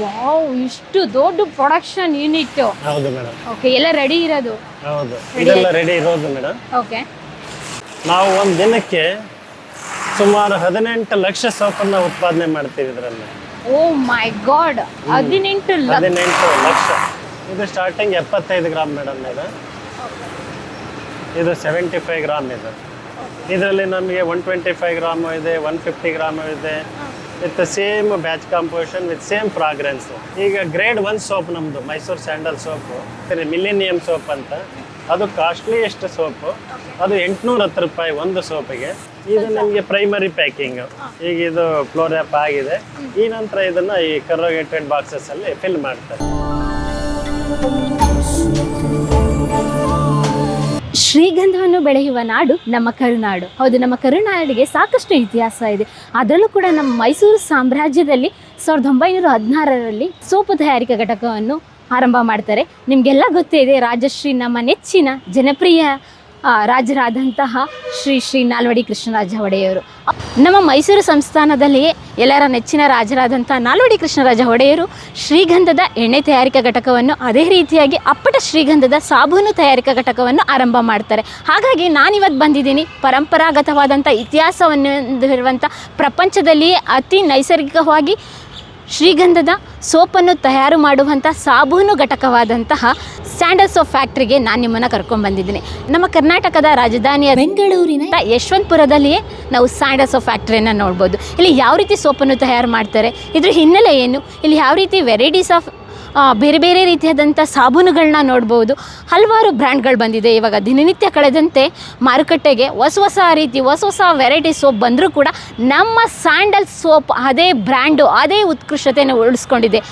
Wow ಇಷ್ಟು ದೊಡ್ಡ production unit ಹೌದು ಮೇಡಮ್ ಓಕೆ ಎಲ್ಲ ರೆಡಿ ಇರೋದು? ಹೌದು. ಇದೆಲ್ಲ ರೆಡಿ ಇರೋದು ಮೇಡಮ್ ಓಕೆ ನಾವು ಒಂದು ದಿನಕ್ಕೆ ಸುಮಾರು ಹದಿನೆಂಟು ಲಕ್ಷ ಸೋಪನ್ನ ಉತ್ಪಾದನೆ ಮಾಡ್ತೀವಿ ಇದರಲ್ಲಿ. ಓ ಮೈ ಗಾಡ್ ಹದಿನೆಂಟು ಹದಿನೆಂಟು ಲಕ್ಷ. ಇದು ಸ್ಟಾರ್ಟಿಂಗ್ ಎಪ್ಪತ್ತೈದು ಗ್ರಾಮ್ ಮೇಡಮ್ ಇದು. ಇದು ಸೆವೆಂಟಿ ಫೈವ್ ಗ್ರಾಮ್ ಇದೆ. ಇದರಲ್ಲಿ ನಮಗೆ ಒನ್ ಟ್ವೆಂಟಿ ಫೈವ್ ಗ್ರಾಮು ಇದೆ ಒನ್ ಫಿಫ್ಟಿ ಗ್ರಾಮು ಇದೆ. With same batch composition with same fragrance ಈಗ ಗ್ರೇಡ್ ಒನ್ ಸೋಪ್ ನಮ್ಮದು Mysore sandal soap millennium soap ಅಂತ. ಅದು ಕಾಸ್ಟ್ಲಿಯೆಸ್ಟ್ ಸೋಪು ಅದು ಎಂಟುನೂರ ಹತ್ತು ರೂಪಾಯಿ ಒಂದು ಸೋಪಿಗೆ ಇದು ನಿಮಗೆ ಪ್ರೈಮರಿ ಪ್ಯಾಕಿಂಗ್ ಈಗ ಇದು ಫ್ಲೋರ್ ಆ್ಯಪ್ ಆಗಿದೆ. ಈ ನಂತರ ಇದನ್ನು ಈ ಕರೋಗೇಟೆಡ್ ಬಾಕ್ಸಸ್ ಅಲ್ಲಿ ಫಿಲ್ ಮಾಡ್ತಾರೆ. ಶ್ರೀಗಂಧವನ್ನು ಬೆಳೆಯುವ ನಾಡು ನಮ್ಮ ಕರುನಾಡು. ಹೌದು, ನಮ್ಮ ಕರುನಾಡಿಗೆ ಸಾಕಷ್ಟು ಇತಿಹಾಸ ಇದೆ. ಅದರಲ್ಲೂ ಕೂಡ ನಮ್ಮ ಮೈಸೂರು ಸಾಮ್ರಾಜ್ಯದಲ್ಲಿ ಸಾವಿರದ ಒಂಬೈನೂರ ಹದಿನಾರರಲ್ಲಿ ಸೋಪು ತಯಾರಿಕಾ ಘಟಕವನ್ನು ಆರಂಭ ಮಾಡ್ತಾರೆ. ನಿಮಗೆಲ್ಲ ಗೊತ್ತೇ ಇದೆ, ರಾಜಶ್ರೀ ನಮ್ಮ ನೆಚ್ಚಿನ ಜನಪ್ರಿಯ ರಾಜರಾದಂತಹ ಶ್ರೀ ಶ್ರೀ ನಾಲ್ವಡಿ ಕೃಷ್ಣರಾಜ ಒಡೆಯರು ನಮ್ಮ ಮೈಸೂರು ಸಂಸ್ಥಾನದಲ್ಲಿ ಎಲ್ಲರ ನೆಚ್ಚಿನ ರಾಜರಾದಂಥ ನಾಲ್ವಡಿ ಕೃಷ್ಣರಾಜ ಒಡೆಯರು ಶ್ರೀಗಂಧದ ಎಣ್ಣೆ ತಯಾರಿಕಾ ಘಟಕವನ್ನು ಅದೇ ರೀತಿಯಾಗಿ ಅಪ್ಪಟ ಶ್ರೀಗಂಧದ ಸಾಬೂನು ತಯಾರಿಕಾ ಘಟಕವನ್ನು ಆರಂಭ ಮಾಡ್ತಾರೆ. ಹಾಗಾಗಿ ನಾನಿವತ್ತು ಬಂದಿದ್ದೀನಿ. ಪರಂಪರಾಗತವಾದಂಥ ಇತಿಹಾಸವನ್ನು ಹೊಂದಿರುವಂಥ ಪ್ರಪಂಚದಲ್ಲಿಯೇ ಅತಿ ನೈಸರ್ಗಿಕವಾಗಿ ಶ್ರೀಗಂಧದ ಸೋಪನ್ನು ತಯಾರು ಮಾಡುವಂಥ ಸಾಬೂನು ಘಟಕವಾದಂತಹ ಸ್ಯಾಂಡಲ್ ಸೋಪ್ ಫ್ಯಾಕ್ಟ್ರಿಗೆ ನಾನು ನಿಮ್ಮನ್ನು ಕರ್ಕೊಂಡ್ಬಂದಿದ್ದೀನಿ ನಮ್ಮ ಕರ್ನಾಟಕದ ರಾಜಧಾನಿಯ ಬೆಂಗಳೂರಿನ ಯಶವಂತಪುರದಲ್ಲಿಯೇ ನಾವು ಸ್ಯಾಂಡಲ್ ಸೋಪ್ ಫ್ಯಾಕ್ಟ್ರಿಯನ್ನು ನೋಡ್ಬೋದು. ಇಲ್ಲಿ ಯಾವ ರೀತಿ ಸೋಪನ್ನು ತಯಾರು ಮಾಡ್ತಾರೆ ಇದ್ರ ಹಿನ್ನೆಲೆ ಏನು ಇಲ್ಲಿ ಯಾವ ರೀತಿ ವೆರೈಟೀಸ್ ಆಫ್ ಬೇರೆ ಬೇರೆ ರೀತಿಯಾದಂಥ ಸಾಬೂನುಗಳನ್ನ ನೋಡ್ಬೋದು. ಹಲವಾರು ಬ್ರ್ಯಾಂಡ್ಗಳು ಬಂದಿದೆ ಇವಾಗ. ದಿನನಿತ್ಯ ಕಳೆದಂತೆ ಮಾರುಕಟ್ಟೆಗೆ ಹೊಸ ಹೊಸ ರೀತಿ, ಹೊಸ ಹೊಸ ವೆರೈಟಿ ಸೋಪ್ ಬಂದರೂ ಕೂಡ ನಮ್ಮ ಸ್ಯಾಂಡಲ್ ಸೋಪ್ ಅದೇ ಬ್ರ್ಯಾಂಡು, ಅದೇ ಉತ್ಕೃಷ್ಟತೆಯನ್ನು ಉಳಿಸ್ಕೊಂಡಿದೆ.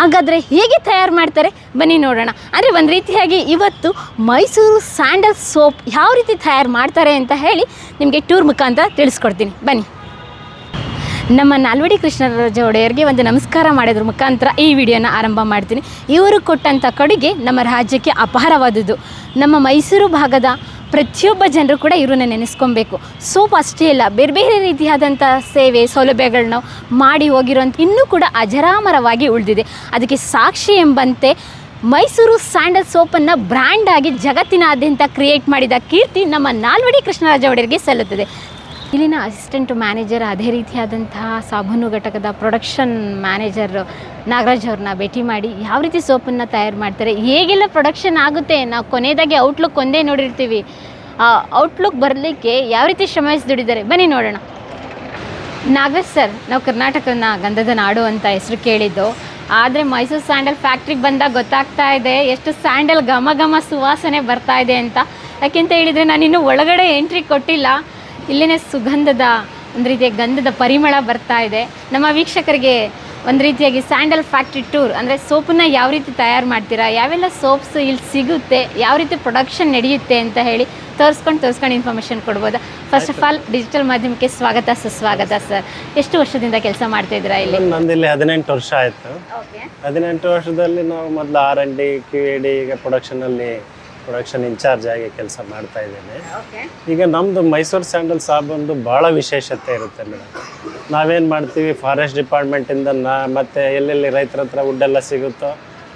ಹಾಗಾದರೆ ಹೇಗೆ ತಯಾರು ಮಾಡ್ತಾರೆ? ಬನ್ನಿ ನೋಡೋಣ. ಅಂದರೆ ಒಂದು ರೀತಿಯಾಗಿ ಇವತ್ತು ಮೈಸೂರು ಸ್ಯಾಂಡಲ್ ಸೋಪ್ ಯಾವ ರೀತಿ ತಯಾರು ಮಾಡ್ತಾರೆ ಅಂತ ಹೇಳಿ ನಿಮಗೆ ಟೂರ್ ಮುಖಾಂತರ ತಿಳಿಸ್ಕೊಡ್ತೀನಿ. ಬನ್ನಿ. ನಮ್ಮ ನಾಲ್ವಡಿ ಕೃಷ್ಣರಾಜ ಒಡೆಯರಿಗೆ ಒಂದು ನಮಸ್ಕಾರ ಮಾಡಿದ್ರ ಮುಖಾಂತರ ಈ ವಿಡಿಯೋನ ಆರಂಭ ಮಾಡ್ತೀನಿ. ಇವರು ಕೊಟ್ಟಂಥ ಕೊಡುಗೆ ನಮ್ಮ ರಾಜ್ಯಕ್ಕೆ ಅಪಾರವಾದದ್ದು. ನಮ್ಮ ಮೈಸೂರು ಭಾಗದ ಪ್ರತಿಯೊಬ್ಬ ಜನರು ಕೂಡ ಇವ್ರನ್ನ ನೆನೆಸ್ಕೊಬೇಕು. ಸೋಪ್ ಅಷ್ಟೇ ಇಲ್ಲ ಬೇರೆ ಬೇರೆ ರೀತಿಯಾದಂಥ ಸೇವೆ ಸೌಲಭ್ಯಗಳನ್ನ ಮಾಡಿ ಹೋಗಿರೋಂಥ ಇನ್ನೂ ಕೂಡ ಅಜರಾಮರವಾಗಿ ಉಳಿದಿದೆ. ಅದಕ್ಕೆ ಸಾಕ್ಷಿ ಎಂಬಂತೆ ಮೈಸೂರು ಸ್ಯಾಂಡಲ್ ಸೋಪನ್ನು ಬ್ರ್ಯಾಂಡ್ ಆಗಿ ಜಗತ್ತಿನಾದ್ಯಂತ ಕ್ರಿಯೇಟ್ ಮಾಡಿದ ಕೀರ್ತಿ ನಮ್ಮ ನಾಲ್ವಡಿ ಕೃಷ್ಣರಾಜ ಒಡೆಯರಿಗೆ ಸಲ್ಲುತ್ತದೆ. ಇಲ್ಲಿನ ಅಸಿಸ್ಟೆಂಟ್ ಮ್ಯಾನೇಜರ್ ಅದೇ ರೀತಿಯಾದಂತಹ ಸಾಬೂನು ಘಟಕದ ಪ್ರೊಡಕ್ಷನ್ ಮ್ಯಾನೇಜರ್ ನಾಗರಾಜ್ ಅವ್ರನ್ನ ಭೇಟಿ ಮಾಡಿ ಯಾವ ರೀತಿ ಸೋಪನ್ನು ತಯಾರು ಮಾಡ್ತಾರೆ, ಹೇಗೆಲ್ಲ ಪ್ರೊಡಕ್ಷನ್ ಆಗುತ್ತೆ ನಾವು ಕೊನೆಯದಾಗಿ ಔಟ್ಲುಕ್ ಒಂದೇ ನೋಡಿರ್ತೀವಿ. ಆ ಔಟ್ಲುಕ್ ಬರಲಿಕ್ಕೆ ಯಾವ ರೀತಿ ಶ್ರಮಿಸಿ ದುಡಿದ್ದಾರೆ ಬನ್ನಿ ನೋಡೋಣ. ನಾಗರಾಜ್ ಸರ್, ನಾವು ಕರ್ನಾಟಕನ ಗಂಧದ ನಾಡು ಅಂತ ಹೆಸರು ಕೇಳಿದ್ದು. ಆದರೆ ಮೈಸೂರು ಸ್ಯಾಂಡಲ್ ಫ್ಯಾಕ್ಟ್ರಿಗೆ ಬಂದಾಗ ಗೊತ್ತಾಗ್ತಾ ಇದೆ, ಎಷ್ಟು ಸ್ಯಾಂಡಲ್ ಘಮ ಘಮ ಸುವಾಸನೆ ಬರ್ತಾ ಇದೆ ಅಂತ. ಯಾಕೆಂತ ಹೇಳಿದರೆ ನಾನಿನ್ನೂ ಒಳಗಡೆ ಎಂಟ್ರಿ ಕೊಟ್ಟಿಲ್ಲ. ಇಲ್ಲಿನೇ ಸುಗಂಧದ ಒಂದು ರೀತಿಯ ಗಂಧದ ಪರಿಮಳ ಬರ್ತಾ ಇದೆ. ನಮ್ಮ ವೀಕ್ಷಕರಿಗೆ ಒಂದು ರೀತಿಯಾಗಿ ಸ್ಯಾಂಡಲ್ ಫ್ಯಾಕ್ಟ್ರಿ ಟೂರ್ ಅಂದರೆ ಸೋಪನ್ನ ಯಾವ ರೀತಿ ತಯಾರು ಮಾಡ್ತೀರಾ ಯಾವೆಲ್ಲ ಸೋಪ್ಸ್ ಇಲ್ಲಿ ಸಿಗುತ್ತೆ ಯಾವ ರೀತಿ ಪ್ರೊಡಕ್ಷನ್ ನಡೆಯುತ್ತೆ ಅಂತ ಹೇಳಿ ತೋರಿಸ್ಕೊಂಡು ತೋರಿಸ್ಕೊಂಡು ಇನ್ಫಾರ್ಮೇಷನ್ ಕೊಡ್ಬೋದಾ? ಫಸ್ಟ್ ಆಫ್ ಆಲ್ ಡಿಜಿಟಲ್ ಮಾಧ್ಯಮಕ್ಕೆ ಸ್ವಾಗತ ಸುಸ್ವಾಗತ ಸರ್ ಎಷ್ಟು ವರ್ಷದಿಂದ ಕೆಲಸ ಮಾಡ್ತಾ ಇದ್ದೀರಾ ಇಲ್ಲಿ? ನಂದಿಲ್ಲಿ ಹದಿನೆಂಟು ವರ್ಷ ಆಯಿತು. ಓಕೆ ಹದಿನೆಂಟು ವರ್ಷದಲ್ಲಿ ನಾವು ಮೊದಲು R N D Q A D ಈಗ ಪ್ರೊಡಕ್ಷನಲ್ಲಿ ಪ್ರೊಡಕ್ಷನ್ ಇನ್ಚಾರ್ಜ್ ಆಗಿ ಕೆಲಸ ಮಾಡ್ತಾ ಇದ್ದೇನೆ. ಓಕೆ ಈಗ ನಮ್ಮದು ಮೈಸೂರು ಸ್ಯಾಂಡಲ್ ಸಾಬಂದು ಭಾಳ ವಿಶೇಷತೆ ಇರುತ್ತೆ ಮೇಡಮ್. ನಾವೇನು ಮಾಡ್ತೀವಿ ಫಾರೆಸ್ಟ್ ಡಿಪಾರ್ಟ್ಮೆಂಟಿಂದ ನಾ ಮತ್ತು ಎಲ್ಲೆಲ್ಲಿ ರೈತರ ಹತ್ರ ವುಡ್ಡೆಲ್ಲ ಸಿಗುತ್ತೋ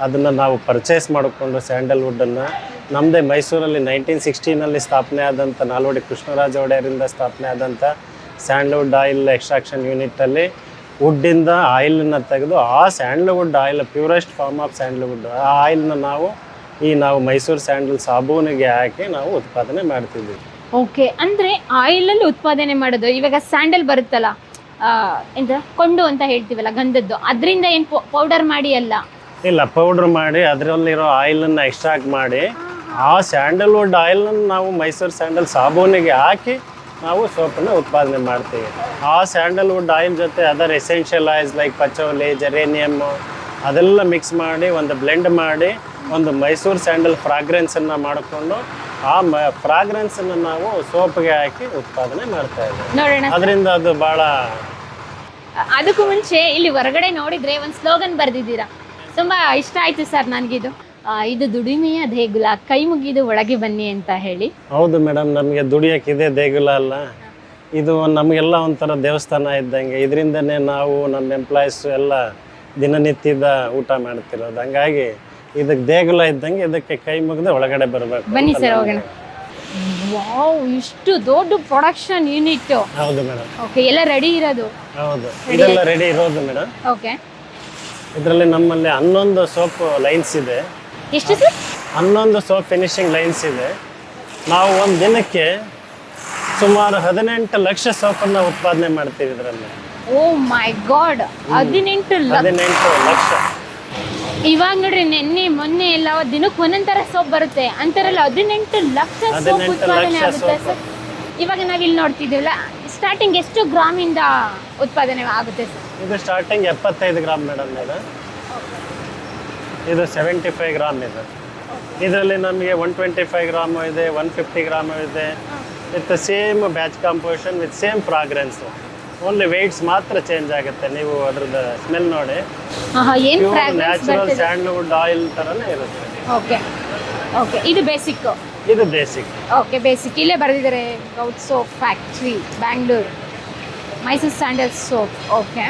ಅದನ್ನು ನಾವು ಪರ್ಚೇಸ್ ಮಾಡಿಕೊಂಡು ಸ್ಯಾಂಡಲ್ ವುಡ್ಡನ್ನು ನಮ್ಮದೇ ಮೈಸೂರಲ್ಲಿ ನೈನ್ಟೀನ್ ಸಿಕ್ಸ್ಟೀನಲ್ಲಿ ಸ್ಥಾಪನೆ ಆದಂಥ ನಾಲ್ವಡಿ ಕೃಷ್ಣರಾಜ ಒಡೆಯರಿಂದ ಸ್ಥಾಪನೆ ಆದಂಥ ಸ್ಯಾಂಡಲ್ವುಡ್ ಆಯಿಲ್ ಎಕ್ಸ್ಟ್ರಾಕ್ಷನ್ ಯೂನಿಟಲ್ಲಿ ವುಡ್ಡಿಂದ ಆಯಿಲನ್ನು ತೆಗೆದು ಆ sandalwood oil purest form of sandalwood. ಆ ಆಯಿಲ್ನ ನಾವು ಈ ನಾವು ಮೈಸೂರು ಸ್ಯಾಂಡಲ್ ಸಾಬೂನಿಗೆ ಹಾಕಿ ನಾವು ಉತ್ಪಾದನೆ ಮಾಡ್ತಿದ್ವಿ. ಓಕೆ ಅಂದರೆ ಆಯಿಲಲ್ಲಿ ಉತ್ಪಾದನೆ ಮಾಡೋದು ಇವಾಗ ಸ್ಯಾಂಡಲ್ ಬರುತ್ತಲ್ಲ ಎಂತ ಕೊಂಡು ಅಂತ ಹೇಳ್ತೀವಲ್ಲ ಗಂಧದ್ದು ಅದರಿಂದ ಏನು ಪೌಡರ್ ಮಾಡಿ ಅಲ್ಲ? ಇಲ್ಲ ಪೌಡರ್ ಮಾಡಿ ಅದರಲ್ಲಿರೋ ಆಯಿಲನ್ನು ಎಕ್ಸ್ಟ್ರಾಕ್ಟ್ ಮಾಡಿ ಆ ಸ್ಯಾಂಡಲ್ವುಡ್ ಆಯಿಲನ್ನು ನಾವು ಮೈಸೂರು ಸ್ಯಾಂಡಲ್ ಸಾಬೂನಿಗೆ ಹಾಕಿ ನಾವು ಸೋಪನ್ನು ಉತ್ಪಾದನೆ ಮಾಡ್ತೀವಿ. ಆ ಸ್ಯಾಂಡಲ್ವುಡ್ ಆಯಿಲ್ ಜೊತೆ other essential oils like patchouli geranium ಅದೆಲ್ಲ ಮಿಕ್ಸ್ ಮಾಡಿ ಒಂದು ಬ್ಲೆಂಡ್ ಮಾಡಿ ಒಂದು ಮೈಸೂರು ಸ್ಯಾಂಡಲ್ ಫ್ರಾಗ್ರೆನ್ಸನ್ನು ಮಾಡಿಕೊಂಡು ಆ ಮ ಫ್ರಾಗ್ರೆನ್ಸನ್ನು ನಾವು ಸೋಪ್ಗೆ ಹಾಕಿ ಉತ್ಪಾದನೆ ಮಾಡ್ತಾ ಇದ್ದೀವಿ. ನೋಡೋಣ ಅದರಿಂದ ಅದು ಭಾಳ ಅದಕ್ಕೂ ಮುಂಚೆ ಇಲ್ಲಿ ಹೊರಗಡೆ ನೋಡಿದ್ರೆ ಒಂದು ಸ್ಲೋಗನ್ ಬರೆದಿದ್ದೀರಾ. ತುಂಬಾ ಇಷ್ಟ ಆಯ್ತು ಸರ್ ನನಗಿದು. ಆ, ಇದು ದುಡಿಮೆಯ ದೇಗುಲ ಕೈ ಮುಗಿದು ಒಳಗೆ ಬನ್ನಿ ಅಂತ ಹೇಳಿ. ಹೌದು ಮೇಡಮ್ ನಮಗೆ ಇದೆ ದೇಗುಲ ಅಲ್ಲ. ಇದು ನಮಗೆಲ್ಲ ಒಂಥರ ದೇವಸ್ಥಾನ ಇದ್ದಂಗೆ. ಇದರಿಂದನೇ ನಾವು ನಮ್ಮ ಎಂಪ್ಲಾಯೀಸು ಎಲ್ಲ ದಿನನಿತ್ಯದ ಊಟ ಮಾಡ್ತಿರೋದು. ಹಂಗಾಗಿ ಇದಕ್ಕೆ ದೇಗುಲ ಇದ್ದಂಗೆ ಇದಕ್ಕೆ ಕೈ ಮುಗಿದು ಒಳಗಡೆ ಬರಬೇಕು ಬನ್ನಿ ಸರ್ ಹೋಗೋಣ. ವಾವ್ ಇಷ್ಟು ದೊಡ್ಡ ಪ್ರೊಡಕ್ಷನ್ ಯೂನಿಟ್ ಹೌದು ಮೇಡಮ್. ಓಕೆ ಎಲ್ಲ ರೆಡಿ ಇರೋದು? ಹೌದು. ಇದೆಲ್ಲ ರೆಡಿ ಇರೋದು ಮೇಡಮ್. ಓಕೆ ಇದರಲ್ಲಿ ನಮ್ಮಲ್ಲಿ ಹನ್ನೊಂದು ಸೋಪ್ ಲೈನ್ಸ್ ಇದೆ. ಎಷ್ಟು ಸರ್? ಹನ್ನೊಂದು ಸೋಪ್ ಫಿನಿಶಿಂಗ್ ಲೈನ್ಸ್ ಇದೆ. ನಾವು ಒಂದು ದಿನಕ್ಕೆ ಸುಮಾರು ಹದಿನೆಂಟು ಲಕ್ಷ ಸೋಪನ್ನು ಉತ್ಪಾದನೆ ಮಾಡ್ತೀವಿ ಇದರಲ್ಲಿ. ಓ ಮೈ ಗಾಡ್ ಹದಿನೆಂಟು ಲಕ್ಷ. ಹದಿನೆಂಟು ಲಕ್ಷ. ಇವಾಗ ನೋಡ್ರಿ ನೆನ್ನೆ ಮೊನ್ನೆ ಎಲ್ಲ ದಿನಕ್ಕೆ ಒಂದೊಂದ್ ತರ ಸೋಪ್ ಬರುತ್ತೆ. ಅಂತಾರಲ್ಲ ಹದಿನೆಂಟು ಲಕ್ಷ ಸೋಪ್ ಹದಿನೆಂಟು ಉತ್ಪಾದನೆ ಲಕ್ಷ ಆಗುತ್ತೆ soap. ಸರ್. ಇವಾಗ ನಾವಿಲ್ಲಿ ನೋಡ್ತಿದ್ದೀವಲ್ಲ ಸ್ಟಾರ್ಟಿಂಗ್ ಎಷ್ಟು ಗ್ರಾಮಿಂದ ಉತ್ಪಾದನೆ ಆಗುತ್ತೆ ಸರ್? ಇದು ಸ್ಟಾರ್ಟಿಂಗ್ ಎಪ್ಪತ್ತೈದು ಗ್ರಾಮ್ ಮೇಡಮ್ ಇದು. ಇದು ಸೆವೆಂಟಿ ಫೈವ್ ಗ್ರಾಮ್ ಇದೆ. ಇದರಲ್ಲಿ ನಮಗೆ ಒನ್ ಟ್ವೆಂಟಿ ಫೈವ್ ಗ್ರಾಮು ಇದೆ ಒನ್ ಫಿಫ್ಟಿ ಗ್ರಾಮು ಇದೆ. With same batch composition with same fragrance only weights ಮಾತ್ರ ಚೇಂಜ್ ಆಗುತ್ತೆ. ನೀವು ಅದ್ರದ್ದು ಸ್ಮೆಲ್ ನೋಡಿ. ಆಹಾ ಏನ್ fragrance natural sandalwood sandalwood oil ಥರನೇ ಇರುತ್ತೆ. ಓಕೆ. ಓಕೆ ಇದು ಬೇಸಿಕ್ ಇದು ಬೇಸಿಕ್ ಓಕೆ ಬೇಸಿಕ್ ಇಲ್ಲೇ ಬರೆದಿದ್ದಾರೆ govt soap factory Bangalore. Mysore sandal soap. Okay.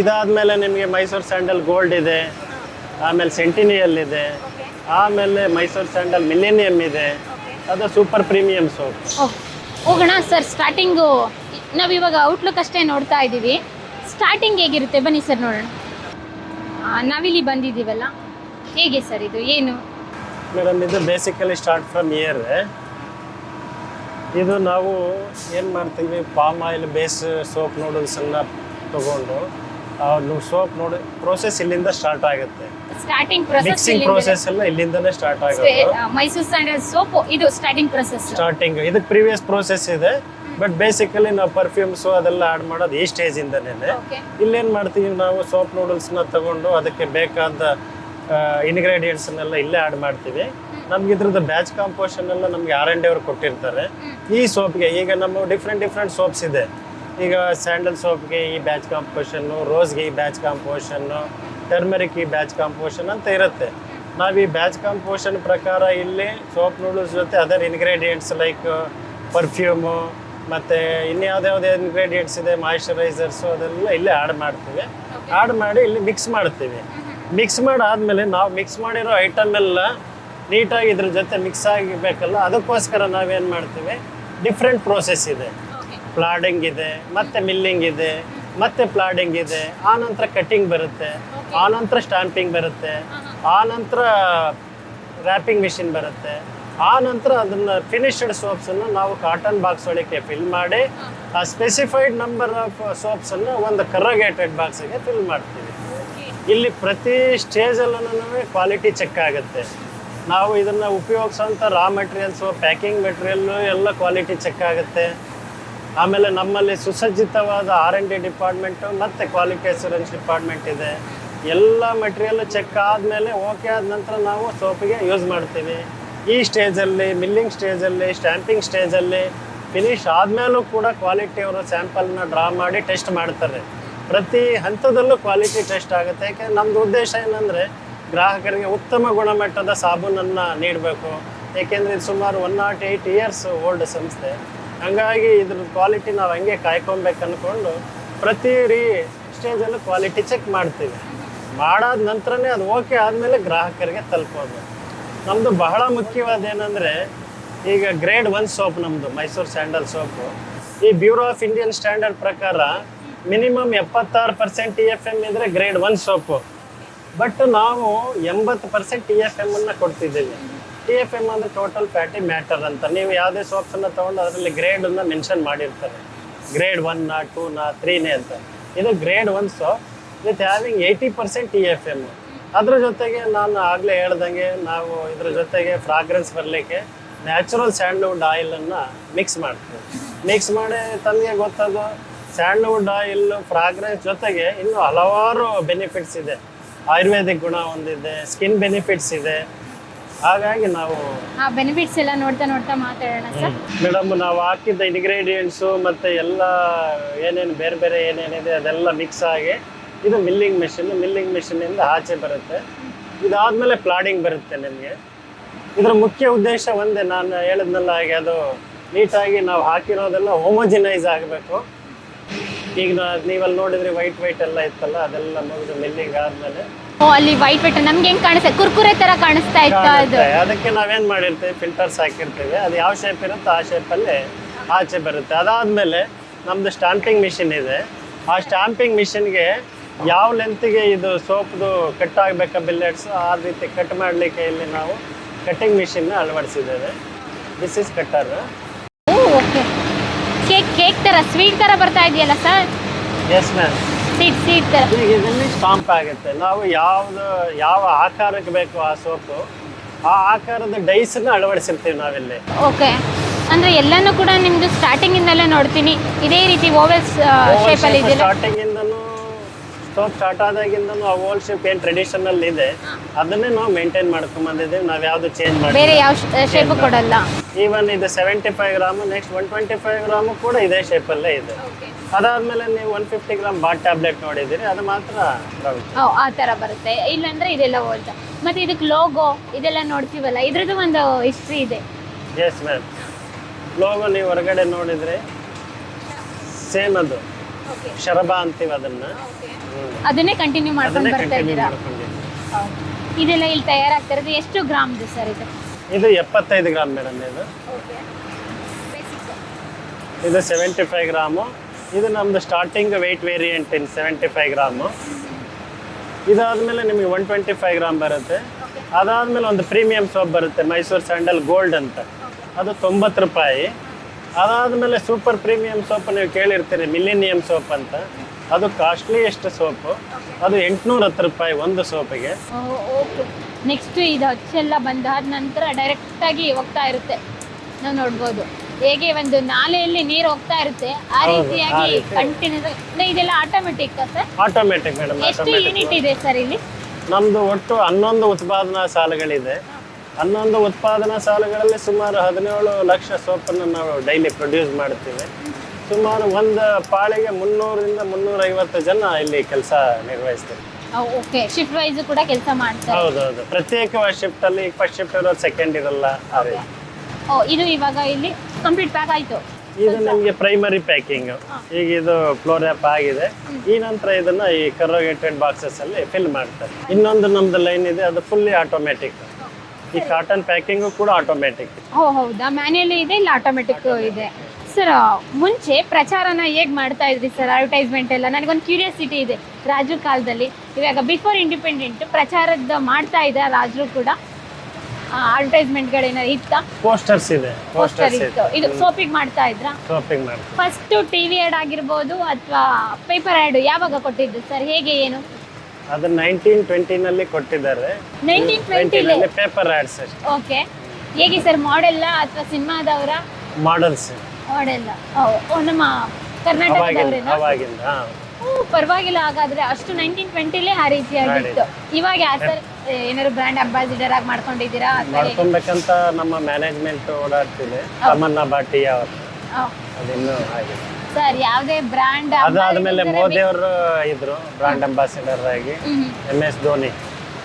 ಇದಾದ್ಮೇಲೆ ನಿಮಗೆ ಮೈಸೂರು ಸ್ಯಾಂಡಲ್ ಗೋಲ್ಡ್ ಇದೆ ಆಮೇಲೆ ಸೆಂಟಿನಿಯಲ್ ಇದೆ ಆಮೇಲೆ ಮೈಸೂರು ಸ್ಯಾಂಡಲ್ ಮಿಲೇನಿಯಂ ಇದೆ. ಅದು ಸೂಪರ್ ಪ್ರೀಮಿಯಂ ಸೋಪ್ ಹೋಗೋಣ ಸರ್ ಸ್ಟಾರ್ಟಿಂಗು ನಾವು ಇವಾಗ ಔಟ್ಲುಕ್ ಅಷ್ಟೇ ನೋಡ್ತಾ ಇದ್ದೀವಿ. ಸ್ಟಾರ್ಟಿಂಗ್ ಹೇಗಿರುತ್ತೆ? ಬನ್ನಿ ಸರ್ ನೋಡೋಣ. ನಾವಿಲ್ಲಿ ಬಂದಿದ್ದೀವಲ್ಲ? ಹೇಗೆ ಸರ್ ಇದು? ಏನು? ಮೇಡಮ್, ಇದು ಬೇಸಿಕಲಿ ಸ್ಟಾರ್ಟ್ ಫ್ರಮ್ ಇಯರ್ ಇದು ನಾವು ಏನು ಮಾಡ್ತೀವಿ? ಪಾಮ್ ಆಯಿಲ್ ಬೇಸ್ ಸೋಪ್ ನೂಡಲ್ಸನ್ನು ತಗೊಂಡು ಸೋಪ್ ನೋಡಿ ಪ್ರೋಸೆಸ್ ಇಲ್ಲಿಂದ ಸ್ಟಾರ್ಟ್ ಆಗುತ್ತೆ. ಸ್ಟಾರ್ಟಿಂಗ್ ಪ್ರೊಸೆಸ್ ಮಿಕ್ಸಿಂಗ್ ಪ್ರೋಸೆಸ್ ಎಲ್ಲ ಇಲ್ಲಿಂದನೇ ಸ್ಟಾರ್ಟ್ ಆಗುತ್ತೆ ಮೈಸೂರು ಸ್ಯಾಂಡಲ್ ಸೋಪ್ ಇದು ಸ್ಟಾರ್ಟಿಂಗ್ ಪ್ರೊಸೆಸ್ ಸ್ಟಾರ್ಟಿಂಗ್ ಇದಕ್ಕೆ ಪ್ರೀವಿಯಸ್ ಪ್ರೋಸೆಸ್ ಇದೆ ಬಟ್ ಬೇಸಿಕಲಿ ನಾವು ಪರ್ಫ್ಯೂಮ್ಸ್ ಅದೆಲ್ಲ ಆಡ್ ಮಾಡೋದು ಈ ಸ್ಟೇಜಿಂದನೇ ಇಲ್ಲಿ ಇಲ್ಲೇನು ಮಾಡ್ತೀವಿ ನಾವು ಸೋಪ್ ನೂಡಲ್ಸ್ನ ತಗೊಂಡು ಅದಕ್ಕೆ ಬೇಕಾದ ಇಂಗ್ರೀಡಿಯೆಂಟ್ಸ್ನೆಲ್ಲ ಇಲ್ಲೇ ಆಡ್ ಮಾಡ್ತೀವಿ. ನಮ್ಗೆ ಇದ್ರದ್ದು ಬ್ಯಾಚ್ ಕಾಂಪೋಷನ್ ಎಲ್ಲ ನಮ್ಗೆ ಆರ್ ಎನ್ ಡಿ ಅವ್ರು ಕೊಟ್ಟಿರ್ತಾರೆ. ಈ ಸೋಪ್ಗೆ ಈಗ ನಮ್ಮ ಡಿಫ್ರೆಂಟ್ ಡಿಫ್ರೆಂಟ್ ಸೋಪ್ಸ್ ಇದೆ. ಈಗ ಸ್ಯಾಂಡಲ್ ಸೋಪ್ಗೆ ಈ ಬ್ಯಾಚ್ ಕಾಂಪೋಷನ್ನು ರೋಸ್ಗೆ ಈ ಬ್ಯಾಚ್ ಕಾಂಪೋಷನ್ನು ಟರ್ಮರಿಕ್ ಈ ಬ್ಯಾಚ್ ಕಾಂಪೋಷನ್ ಅಂತ ಇರುತ್ತೆ. ನಾವು ಈ ಬ್ಯಾಚ್ ಕಾಂಪೋಷನ್ ಪ್ರಕಾರ ಇಲ್ಲಿ ಸೋಪ್ ನೂಡಲ್ಸ್ ಜೊತೆ ಅದರ್ ಇನ್ಗ್ರೀಡಿಯೆಂಟ್ಸ್ ಲೈಕ್ ಪರ್ಫ್ಯೂಮು ಮತ್ತು ಇನ್ಯಾವುದ್ಯಾವುದೇ ಇಂಗ್ರೀಡಿಯೆಂಟ್ಸ್ ಇದೆ ಮಾಯಿಶ್ಚರೈಸರ್ಸು ಅದೆಲ್ಲ ಇಲ್ಲೇ ಆ್ಯಡ್ ಮಾಡ್ತೀವಿ. ಆ್ಯಡ್ ಮಾಡಿ ಇಲ್ಲಿ ಮಿಕ್ಸ್ ಮಾಡ್ತೀವಿ. ಮಿಕ್ಸ್ ಮಾಡಾದ್ಮೇಲೆ ನಾವು ಮಿಕ್ಸ್ ಮಾಡಿರೋ ಐಟಮ್ ಎಲ್ಲ ನೀಟಾಗಿ ಇದ್ರ ಜೊತೆ ಮಿಕ್ಸ್ ಆಗಿಬೇಕಲ್ಲ ಅದಕ್ಕೋಸ್ಕರ ನಾವೇನು ಮಾಡ್ತೀವಿ? ಡಿಫ್ರೆಂಟ್ ಪ್ರೋಸೆಸ್ ಇದೆ. ಪ್ಲಾಡಿಂಗ್ ಇದೆ ಮತ್ತು ಮಿಲ್ಲಿಂಗ್ ಇದೆ. ಮತ್ತೆ ಪ್ಲಾಡಿಂಗ್ ಇದೆ ಆ ನಂತರ ಕಟ್ಟಿಂಗ್ ಬರುತ್ತೆ. ಆ ನಂತರ ಸ್ಟಾಂಪಿಂಗ್ ಬರುತ್ತೆ. ಆ ನಂತರ ರ್ಯಾಪಿಂಗ್ ಮಿಷಿನ್ ಬರುತ್ತೆ. ಆ ನಂತರ ಅದನ್ನ ಫಿನಿಶ್ಡ್ ಸೋಪ್ಸನ್ನು ನಾವು ಕಾಟನ್ ಬಾಕ್ಸ್ ಒಳಗೆ ಫಿಲ್ ಮಾಡಿ ಆ ಸ್ಪೆಸಿಫೈಡ್ ನಂಬರ್ ಆಫ್ ಸೋಪ್ಸನ್ನು ಒಂದು ಕರ್ರಗೇಟೆಡ್ ಬಾಕ್ಸಿಗೆ ಫಿಲ್ ಮಾಡ್ತೀವಿ. ಇಲ್ಲಿ ಪ್ರತಿ ಸ್ಟೇಜಲ್ಲೂ ಕ್ವಾಲಿಟಿ ಚೆಕ್ ಆಗುತ್ತೆ. ನಾವು ಇದನ್ನು ಉಪಯೋಗಿಸೋಂಥ ರಾ ಮೆಟೀರಿಯಲ್ಸು ಪ್ಯಾಕಿಂಗ್ ಮೆಟೀರಿಯಲ್ಲು ಎಲ್ಲ ಕ್ವಾಲಿಟಿ ಚೆಕ್ ಆಗುತ್ತೆ. ಆಮೇಲೆ ನಮ್ಮಲ್ಲಿ ಸುಸಜ್ಜಿತವಾದ ಆರ್ ಎನ್ ಡಿ ಡಿಪಾರ್ಟ್ಮೆಂಟು ಮತ್ತು ಕ್ವಾಲಿಟಿ ಅಸ್ಯೂರೆನ್ಸ್ ಡಿಪಾರ್ಟ್ಮೆಂಟ್ ಇದೆ. ಎಲ್ಲ ಮೆಟೀರಿಯಲ್ ಚೆಕ್ ಆದಮೇಲೆ ಓಕೆ ಆದ ನಂತರ ನಾವು ಸೋಪಿಗೆ ಯೂಸ್ ಮಾಡ್ತೀವಿ. ಈ ಸ್ಟೇಜಲ್ಲಿ ಮಿಲ್ಲಿಂಗ್ ಸ್ಟೇಜಲ್ಲಿ ಸ್ಟ್ಯಾಂಪಿಂಗ್ ಸ್ಟೇಜಲ್ಲಿ ಫಿನಿಶ್ ಆದಮೇಲೂ ಕೂಡ ಕ್ವಾಲಿಟಿ ಅವರು ಸ್ಯಾಂಪಲ್ನ ಡ್ರಾ ಮಾಡಿ ಟೆಸ್ಟ್ ಮಾಡ್ತಾರೆ. ಪ್ರತಿ ಹಂತದಲ್ಲೂ ಕ್ವಾಲಿಟಿ ಟೆಸ್ಟ್ ಆಗುತ್ತೆ. ಯಾಕೆ ನಮ್ಮದು ಉದ್ದೇಶ ಏನಂದರೆ ಗ್ರಾಹಕರಿಗೆ ಉತ್ತಮ ಗುಣಮಟ್ಟದ ಸಾಬೂನನ್ನು ನೀಡಬೇಕು. ಏಕೆಂದರೆ ಇದು ಸುಮಾರು one nought eight years old ಸಂಸ್ಥೆ. ಹಂಗಾಗಿ ಇದ್ರ ಕ್ವಾಲಿಟಿ ನಾವು ಹಂಗೆ ಕಾಯ್ಕೊಬೇಕು ಅಂದ್ಕೊಂಡು ಪ್ರತಿ ರೀ ಸ್ಟೇಜಲ್ಲೂ ಕ್ವಾಲಿಟಿ ಚೆಕ್ ಮಾಡ್ತೀವಿ. ಮಾಡಾದ ನಂತರನೇ ಅದು ಓಕೆ ಆದಮೇಲೆ ಗ್ರಾಹಕರಿಗೆ ತಲುಪೋದು. ನಮ್ಮದು ಬಹಳ ಮುಖ್ಯವಾದ ಏನಂದರೆ ಈಗ ಗ್ರೇಡ್ ಒನ್ ಸೋಪ್ ನಮ್ಮದು ಮೈಸೂರು ಸ್ಯಾಂಡಲ್ ಸೋಪು ಈ ಬ್ಯೂರೋ ಆಫ್ ಇಂಡಿಯನ್ ಸ್ಟ್ಯಾಂಡರ್ಡ್ ಪ್ರಕಾರ ಮಿನಿಮಮ್ ಎಪ್ಪತ್ತಾರು ಪರ್ಸೆಂಟ್ ಟಿ ಎಫ್ ಎಂ ಇದ್ರೆ ಗ್ರೇಡ್ ಒನ್ ಸೋಪು ಬಟ್ ನಾವು ಎಂಬತ್ತು ಪರ್ಸೆಂಟ್ ಟಿ ಎಫ್ ಎಮ್ಮನ್ನು ಕೊಡ್ತಿದ್ದೀವಿ. ಟಿ ಎಫ್ ಎಂ ಅಂದರೆ ಟೋಟಲ್ ಫ್ಯಾಟಿ ಮ್ಯಾಟರ್ ಅಂತ. ನೀವು ಯಾವುದೇ ಸೋಪ್ಸನ್ನು ತೊಗೊಂಡು ಅದರಲ್ಲಿ ಗ್ರೇಡನ್ನು ಮೆನ್ಷನ್ ಮಾಡಿರ್ತಾರೆ. ಗ್ರೇಡ್ ಒನ್ನ ಟೂನ ತ್ರೀನೇ ಅಂತ. ಇದು grade one soap with having eighty percent T F M ಅದ್ರ ಜೊತೆಗೆ ನಾನು ಆಗಲೇ ಹೇಳ್ದಂಗೆ ನಾವು ಇದ್ರ ಜೊತೆಗೆ ಫ್ರಾಗ್ರೆನ್ಸ್ ಬರಲಿಕ್ಕೆ ನ್ಯಾಚುರಲ್ ಸ್ಯಾಂಡ್ಲ್ವುಡ್ ಆಯಿಲನ್ನು ಮಿಕ್ಸ್ ಮಾಡ್ತೀವಿ. ಮಿಕ್ಸ್ ಮಾಡಿ ತನಗೆ ಗೊತ್ತದು ಸ್ಯಾಂಡ್ಲ್ವುಡ್ ಆಯಿಲ್ ಫ್ರಾಗ್ರೆನ್ಸ್ ಜೊತೆಗೆ ಇನ್ನೂ ಹಲವಾರು ಬೆನಿಫಿಟ್ಸ್ ಇದೆ. ಆಯುರ್ವೇದಿಕ್ ಗುಣ ಹೊಂದಿದೆ ಸ್ಕಿನ್ ಬೆನಿಫಿಟ್ಸ್ ಇದೆ. ಹಾಗಾಗಿ ನಾವು ಆ ಬೆನಿಫಿಟ್ಸ್ ಎಲ್ಲ ನೋಡ್ತಾ ನೋಡ್ತಾ ಮಾತಾಡೋಣ ಸರ್ ಮೇಡಮ್ ನಾವು ಹಾಕಿದ್ದ ಇಂಗ್ರೀಡಿಯೆಂಟ್ಸು ಮತ್ತು ಎಲ್ಲ ಏನೇನು ಬೇರೆ ಬೇರೆ ಏನೇನಿದೆ ಅದೆಲ್ಲ ಮಿಕ್ಸ್ ಆಗಿ ಇದು ಮಿಲ್ಲಿಂಗ್ ಮೆಷಿನ್ ಮಿಲ್ಲಿಂಗ್ ಮೆಷಿನಿಂದ ಆಚೆ ಬರುತ್ತೆ. ಇದಾದಮೇಲೆ ಪ್ಲಾಡಿಂಗ್ ಬರುತ್ತೆ ನಿಮಗೆ. ಇದರ ಮುಖ್ಯ ಉದ್ದೇಶ ಒಂದೇ ನಾನು ಹೇಳಿದ್ನಲ್ಲ ಹಾಗೆ ಅದು ನೀಟಾಗಿ ನಾವು ಹಾಕಿರೋದೆಲ್ಲ ಹೋಮೋಜಿನೈಸ್ ಆಗಬೇಕು. ಈಗ ನೀವಲ್ಲಿ ನೋಡಿದ್ರೆ ವೈಟ್ ವೈಟ್ ಎಲ್ಲ ಇತ್ತಲ್ಲ ಅದೆಲ್ಲ ಮುಗಿದು ಮಿಲ್ಲಿಂಗ್ ಆದ್ಮೇಲೆ ಓ ಅಲ್ಲಿ ವೈಟ್ ವೈಟ್ ನಮ್ಗೆ ಹೆಂಗ್ ಕಾಣಿಸ್ತಾ ಕುರ್ಕುರೆ ತರ ಕಾಣಿಸ್ತಾ ಇತ್ತು ಅದು? ಕಾಣುತ್ತೆ. ಅದಕ್ಕೆ ನಾವೇನ್ ಮಾಡಿರ್ತೀವಿ? ಫಿಲ್ಟರ್ಸ್ ಹಾಕಿರ್ತೀವಿ. ಅದು ಯಾವ ಶೇಪ್ ಇರುತ್ತೋ ಆ ಶೇಪಲ್ಲಿ ಆಚೆ ಬರುತ್ತೆ. ಅದಾದ್ಮೇಲೆ ನಮ್ದು ಸ್ಟಾಂಪಿಂಗ್ ಮಿಷಿನ್ ಇದೆ. ಆ ಸ್ಟಾಂಪಿಂಗ್ ಮಿಷಿನ್ಗೆ ಯಾವ ಲೆಂತ್ಗೆ ಇದು ಸೋಪ್ದು ಕಟ್ ಆಗಬೇಕಾ ಬಿಲ್ಲೆಟ್ಸ್ ಆ ರೀತಿ ಕಟ್ ಮಾಡಲಿಕ್ಕೆ ಇಲ್ಲಿ ನಾವು ಕಟ್ಟಿಂಗ್ ಮಿಷಿನ್ನ ಅಳವಡಿಸಿದ್ದೇವೆ. ದಿಸ್ ಇಸ್ ಕಟ್ಟರ್ ಓ ಓಕೆ ಕೇಕ್ ಕೇಕ್ ತರ ಸ್ವೀಟ್ ತರ ಬರ್ತಾ ಇದೆಯಲ್ಲ ಸರ್? ಎಸ್ ಮ್ಯಾಮ್ ಸೀಟ್ ಇದರಲ್ಲಿ ಸ್ಟಾಂಪ್ ಆಗುತ್ತೆ. ನಾವು ಯಾವ್ದು ಯಾವ ಆಕಾರಕ್ಕೆ ಬೇಕು ಆ ಸೋಪು ಆ ಆಕಾರದ ಡೈಸನ್ನ ಅಳವಡಿಸಿರ್ತೀವಿ ನಾವಿಲ್ಲಿ. ಓಕೆ. ಅಂದ್ರೆ ಎಲ್ಲಾನು ಕೂಡ ನಿಮ್ದು ಸ್ಟಾರ್ಟಿಂಗ್ ಇಂದಲೇ ನೋಡ್ತೀನಿ. ಇದೇ ರೀತಿ ಓವಲ್ ಶೇಪ್ ಅಲ್ಲಿ ಇದೆ ಸ್ಟಾರ್ಟಿಂಗ್ ಇಂದನು ಸ್ಟೋಪ್ ಸ್ಟಾರ್ಟ್ ಆದಾಗಿಂದನು ಆ ಓಲ್ಡ್ ಶೇಪ್ ಏನ್ ಟ್ರೆಡಿಷನಲ್ ಇದೆ ಅದನ್ನೇ ನಾವು ಮೇಂಟೈನ್ ಮಾಡ್ಕೊಂಡು ಬಂದಿದ್ದೀವಿ. ನಾವು ಯಾವುದು ಚೇಂಜ್ ಮಾಡಿ ಬೇರೆ ಯಾವ ಶೇಪ್ ಕೊಡಲ್ಲ? ಈವನ್ ಇದು seventy five gram next one twenty five gram ಕೂಡ ಇದೇ ಶೇಪಲ್ಲೇ ಅಲ್ಲೇ ಇದೆ. ಅದಾದ್ಮೇಲೆ ನೀವು one fifty gram bath tablet ನೋಡಿದ್ದೀರಿ ಅದು ಮಾತ್ರ ಬರುತ್ತೆ. ಓ ಆ ತರ ಬರುತ್ತೆ. ಇಲ್ಲಾಂದ್ರೆ ಇದೆಲ್ಲ ಓಲ್ಡ್ ಮತ್ತೆ ಇದಕ್ಕೆ ಲೋಗೋ ಇದೆಲ್ಲ ನೋಡ್ತೀವಲ್ಲ ಇದ್ರದ್ದು ಒಂದು ಹಿಸ್ಟ್ರಿ ಇದೆ. ಎಸ್ ಮ್ಯಾಮ್ ಲೋಗೋ ನೀವು ಹೊರಗಡೆ ನೋಡಿದ್ರೆ ಸೇಮ್ ಅದು. ಶರಬ ಅಂತೀವಿ ಅದನ್ನ. ಅದನ್ನೇ ಕಂಟಿನ್ಯೂ ಮಾಡ್ಕೊಂಡು ಬರ್ತಾ ಇದ್ದೀರಾ? ಇದೆಲ್ಲ ಇಲ್ಲಿ ತಯಾರಾಗ್ತಿರೋದು ಎಷ್ಟು ಇದೆ ಸರ್ ಇದು? ಇದು ಎಪ್ಪತ್ತೈದು ಗ್ರಾಮ್ ಮೇಡಮ್ ಇದು. ಇದು ಸೆವೆಂಟಿ ಫೈವ್ ಗ್ರಾಮು ಇದು ನಮ್ದು starting weight variant in seventy five gram ಇದಾದಮೇಲೆ ನಿಮಗೆ ಒನ್ ಟ್ವೆಂಟಿ ಫೈವ್ ಗ್ರಾಮ್ ಬರುತ್ತೆ. ಅದಾದಮೇಲೆ ಒಂದು ಪ್ರೀಮಿಯಂ ಸೋಪ್ ಬರುತ್ತೆ ಮೈಸೂರು ಸ್ಯಾಂಡಲ್ ಗೋಲ್ಡ್ ಅಂತ. ಅದು ತೊಂಬತ್ತು ರೂಪಾಯಿ. ಅದಾದಮೇಲೆ ಸೂಪರ್ ಪ್ರೀಮಿಯಂ ಸೋಪ್ ನೀವು ಕೇಳಿರ್ತೀರಿ ಮಿಲಿನಿಯಂ ಸೋಪ್ ಅಂತ. ಅದು ಕಾಸ್ಟ್ಲಿಯೆಸ್ಟ್ ಸೋಪು ಅದು ಎಂಟುನೂರ ಹತ್ತು ರೂಪಾಯಿ ಒಂದು ಸೋಪಿಗೆ ನೆಕ್ಸ್ಟ್ ಇದು ಹಚ್ಚೆಲ್ಲ ಬಂದಾದ ನಂತರ ಡೈರೆಕ್ಟಾಗಿ ಹೋಗ್ತಾ ಇರುತ್ತೆ. ನಾವು ನೋಡ್ಬೋದು. ಹೇಗೆ ಒಂದು ನಾಲೆಯಲ್ಲಿ ನೀರು ಹೋಗ್ತಾ ಇರುತ್ತೆ ಆ ಹೌದು, ರೀತಿಯಾಗಿ ಆ ರೀತಿ. ಕಂಟಿನ್ಯೂಸ್ ಇದೆಲ್ಲ ಆಟೋಮೆಟಿಕ್ ಸರ್? ಆಟೋಮೆಟಿಕ್ ಮೇಡಮ್ ಎಷ್ಟು ಯೂನಿಟ್ ಇದೆ ಸರ್ ಇಲ್ಲಿ? ನಮ್ದು ಒಟ್ಟು ಹನ್ನೊಂದು ಉತ್ಪಾದನಾ ಸಾಲಗಳಿದೆ. ಹನ್ನೊಂದು ಉತ್ಪಾದನಾ ಸಾಲುಗಳಲ್ಲಿ ಸುಮಾರು ಹದಿನೇಳು ಲಕ್ಷ ಸೋಪನ್ನು ನಾವು ಡೈಲಿ ಪ್ರೊಡ್ಯೂಸ್ ಮಾಡ್ತೀವಿ. ಸುಮಾರು ಒಂದು ಪಾಳಿಗೆ ಮುನ್ನೂರರಿಂದ ಮುನ್ನೂರೈವತ್ತು ಜನ ಇಲ್ಲಿ ಕೆಲಸ ನಿರ್ವಹಿಸ್ತೀವಿ. ಓಕೆ ಶಿಫ್ಟ್ ವೈಸ್ ಕೂಡ ಕೆಲಸ ಮಾಡ್ತಾರೆ. ಹೌದೌದು. ಪ್ರತ್ಯೇಕವಾದ ಶಿಫ್ಟ್ ಅಲ್ಲಿ ಫಸ್ಟ್ ಶಿಫ್ಟ್ ಇರೋದು ಸೆಕೆಂಡ್ ಇರಲ್ಲ ಆ ರೀತಿ. ಓ ಇದು ಇವಾಗ ಇಲ್ಲಿ ಕಂಪ್ಲೀಟ್ ಪ್ಯಾಕ್ ಆಯ್ತು. ಇದು ನಿಮಗೆ ಪ್ರೈಮರಿ ಪ್ಯಾಕಿಂಗ್ ಈಗ ಇದು ಫ್ಲೋರ್ಯಾಪ್ ಆಗಿದೆ. ಈ ನಂತರ ಇದನ್ನ ಈ ಕರೋಗೇಟೆಡ್ ಬಾಕ್ಸಸ್ ಅಲ್ಲಿ ಫಿಲ್ ಮಾಡ್ತಾರೆ. ಇನ್ನೊಂದು ನಮ್ದು ಲೈನ್ ಇದೆ ಅದು ಫುಲ್ಲಿ ಆಟೋಮ್ಯಾಟಿಕ್ ಈ ಕಾಟನ್ ಪ್ಯಾಕಿಂಗು ಕೂಡ ಆಟೋಮ್ಯಾಟಿಕ್ ಓ ಹೌದಾ? ಮ್ಯಾನ್ಯಲ್ ಇದೆ ಇಲ್ಲ ಆಟೋಮೆಟಿಕ್ ಇದೆ? ಸರ್ ಮುಂಚೆ ಪ್ರಚಾರನ ಹೇಗೆ ಮಾಡ್ತಾ ಇದ್ರಿ ಸರ್ ಅಡ್ವರ್ಟೈಸ್ಮೆಂಟ್ ಎಲ್ಲ? ನನಗೊಂದು ಕ್ಯೂರಿಯಾಸಿಟಿ ಇದೆ. ರಾಜು ಕಾಲದಲ್ಲಿ ಇವಾಗ ಬಿಫೋರ್ ಇಂಡಿಪೆಂಡೆಂಟ್ ಪ್ರಚಾರದ ಮಾಡ್ತಾ ಇದೆ ರಾಜರು ಕೂಡ ಅಡ್ವರ್ಟೈಸ್ಮೆಂಟ್ಗಳೇನಾದ್ರು ಇತ್ತ? ಪೋಸ್ಟರ್ಸ್ ಇದೆ ಪೋಸ್ಟರ್ ಪೋಸ್ಟರ್ಸ್ ಇತ್ತು. ಇದೆ. ಸೋಪಿಗೆ ಮಾಡ್ತಾ ಇದ್ರಾ? ಶಾಪಿಂಗ್ ಮಾಡ್ತೀವಿ ಫಸ್ಟ್ ಟಿವಿ ಆ್ಯಡ್ ಆಗಿರ್ಬೋದು ಅಥವಾ ಪೇಪರ್ ಆ್ಯಡ್ ಯಾವಾಗ ಕೊಟ್ಟಿದ್ದು ಸರ್ ಹೇಗೆ ಏನು? ಅದು ನೈನ್ಟೀನ್ ಟ್ವೆಂಟಿನಲ್ಲಿ ಕೊಟ್ಟಿದ್ದಾರೆ. ನೈನ್ಟೀನ್ ಟ್ವೆಂಟಿನಲ್ಲಿ ಪೇಪರ್ ಆಡ್ಸ್ ಸರ್ ಓಕೆ ಹೇಗೆ ಸರ್ ಮಾಡೆಲ್ಲ ಅಥವಾ ಸಿನಿಮಾದವರ? ಮಾಡೆಲ್ಸ್ ಮಾಡೆಲ್ಲ ಓ ನಮ್ಮ ಅವಾಗಿಂದ ಕರ್ನಾಟಕದವರೇನಾ ಅವಾಗಿಂದ ಪರವಾಗಿಲ್ಲ. ಹಾಗಾದ್ರೆ ಅಷ್ಟು ನೈನ್ಟೀನ್ ಟ್ವೆಂಟಿಲೇ ಆ ರೀತಿಯಾಗಿತ್ತು ಇವಾಗ ಯಾವ ಸರ್ ಏನಾದ್ರು ಬ್ರ್ಯಾಂಡ್ ಅಂಬಾಸಿಡರ್ ಆಗಿ ಮಾಡ್ಕೊಂಡಿದ್ದೀರಾ? ಹೇಗೆ? ಮಾಡ್ಕೊಬೇಕಂತ ನಮ್ಮ ಮ್ಯಾನೇಜ್ಮೆಂಟ್ ಓಡಾಡ್ತಿದೆ. ತಮನ್ನ ಬಾಟಿ ಅವರು. ಅದಿನ್ನೂ ಆಗಿದೆ ಸರ್ ಯಾವುದೇ ಬ್ರ್ಯಾಂಡ್ ಅದಾದ್ಮೇಲೆ ಮೋದಿ ಅವರು ಇದ್ರು ಬ್ರ್ಯಾಂಡ್ ಅಂಬಾಸಿಡರ್ ಆಗಿ. M S Dhoni.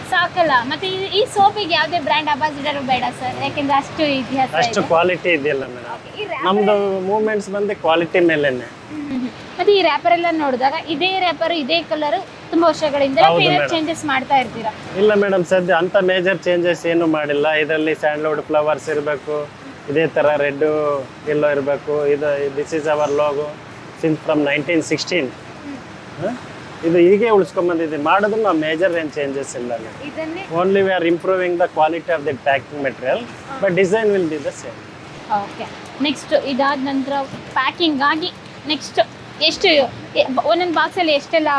ಸಾಕಲ್ಲ. ಮತ್ತೆ ಈ- ಸೋಪಿಗೆ ಯಾವುದೇ ಬ್ರ್ಯಾಂಡ್ ಅಂಬಾಸಿಡರ್ ಬೇಡ ಸರ್. ಯಾಕಂದ್ರೆ ಅಷ್ಟು ಇತಿಹಾಸ ಅಷ್ಟು ಕ್ವಾಲಿಟಿ ಇದೆಯಲ್ಲ ಮೇಡಮ್ ನಮ್ದು ಮೂವ್ಮೆಂಟ್ಸ್ ಬಂದು ಕ್ವಾಲಿಟಿ ಮೇಲೆನೆ. ಈ ರ್ಯಾಪರ್ ಎಲ್ಲ ನೋಡಿದಾಗ ಇದೇ ರ್ಯಾಪರ್ ಇದೇ ಕಲರ್ ತುಂಬಾ ವರ್ಷಗಳಿಂದ ಹೌದು. ಚೇಂಜಸ್ ಮಾಡ್ತಾ ಇರ್ತೀರಾ? ಇಲ್ಲ ಮೇಡಮ್ ಸದ್ಯ ಅಂತ ಮೇಜರ್ ಚೇಂಜಸ್ ಏನು ಮಾಡಿಲ್ಲ. ಇದರಲ್ಲಿ ಸ್ಯಾಂಡ್ಲ್ವುಡ್ ಫ್ಲವರ್ಸ್ ಇರಬೇಕು ಇದೇ ಥರ ರೆಡ್ ಎಲ್ಲೋ ಇರಬೇಕು. ಇದು this is our logo since from nineteen sixteen ಇದು ಹೀಗೆ ಉಳಿಸ್ಕೊಂಬಂದಿದ್ದೀವಿ ಮಾಡಿದ್ರು ನಾವು ಮೇಜರ್ ಏನು ಚೇಂಜಸ್ ಇಲ್ಲ ಇದನ್ನೇ only we are improving the quality of the packing material but design will be the same okay next ಇದಾದ ನಂತರ ಪ್ಯಾಕಿಂಗ್ ಆಗಿ ನೆಕ್ಸ್ಟ್ ಎಷ್ಟು ಒಂದೊಂದು ಬಾಕ್ಸ್ ಅಲ್ಲಿ ಎಷ್ಟೆಲ್ಲ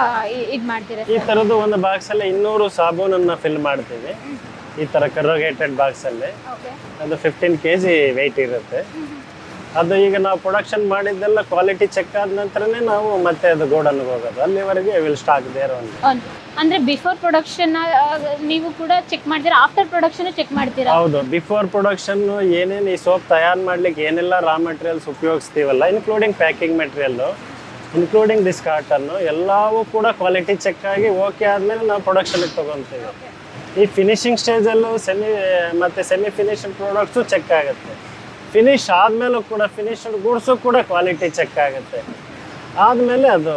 ಇದು ಮಾಡ್ತೀರಾ ಈ ಥರದ್ದು ಒಂದು ಬಾಕ್ಸಲ್ಲಿ ಇನ್ನೂರು ಸಾಬೂನನ್ನ ಫಿಲ್ ಮಾಡ್ತೀವಿ. ಈ ತರ ಕರೋಗೇಟೆಡ್ ಬಾಕ್ಸ್ ಅಲ್ಲಿ. ಅದು ಫಿಫ್ಟೀನ್ ಕೆ ಜಿ ವೆಯ್ಟ್ ಇರುತ್ತೆ. ಅದು ಈಗ ನಾವು ಪ್ರೊಡಕ್ಷನ್ ಮಾಡಿದ್ದೆಲ್ಲ ಕ್ವಾಲಿಟಿ ಚೆಕ್ ಆದ ನಂತರನೇ ನಾವು ಮತ್ತೆ ಅದು ಗೋಡನ್ಗೆ ಹೋಗೋದು. ಅಲ್ಲಿವರೆಗೆ ವಿಲ್ ಸ್ಟಾಕ್ ದೇರ್ ಒಂದು ಅಂದ್ರೆ ಬಿಫೋರ್ ಪ್ರೊಡಕ್ಷನ್ ನೀವು ಕೂಡ ಚೆಕ್ ಮಾಡ್ತೀರಾ? ಆಫ್ಟರ್ ಪ್ರೊಡಕ್ಷನ್ ಚೆಕ್ ಮಾಡ್ತೀರಾ? ಹೌದು. ಬಿಫೋರ್ ಪ್ರೊಡಕ್ಷನ್ ಏನೇನು ಈ ಸೋಪ್ ತಯಾರು ಮಾಡ್ಲಿಕ್ಕೆ ಏನೆಲ್ಲ raw materials ಉಪಯೋಗಿಸ್ತೀವಲ್ಲ including packing material including this carton ಎಲ್ಲವೂ ಕೂಡ ಕ್ವಾಲಿಟಿ ಚೆಕ್ ಆಗಿ ಓಕೆ ಆದಮೇಲೆ ನಾವು ಪ್ರೊಡಕ್ಷನ್ಗೆ ತೊಗೊತೀವಿ. ಈ ಫಿನಿಶಿಂಗ್ ಸ್ಟೇಜಲ್ಲೂ ಸೆಮಿ ಮತ್ತು ಸೆಮಿ ಫಿನಿಶಿಂಗ್ ಪ್ರಾಡಕ್ಟ್ಸು ಚೆಕ್ ಆಗುತ್ತೆ. ಫಿನಿಶ್ ಆದಮೇಲೂ ಕೂಡ ಫಿನಿಶ್ಡ್ ಗೂಡ್ಸು ಕೂಡ ಕ್ವಾಲಿಟಿ ಚೆಕ್ ಆಗುತ್ತೆ. ಆದಮೇಲೆ ಅದು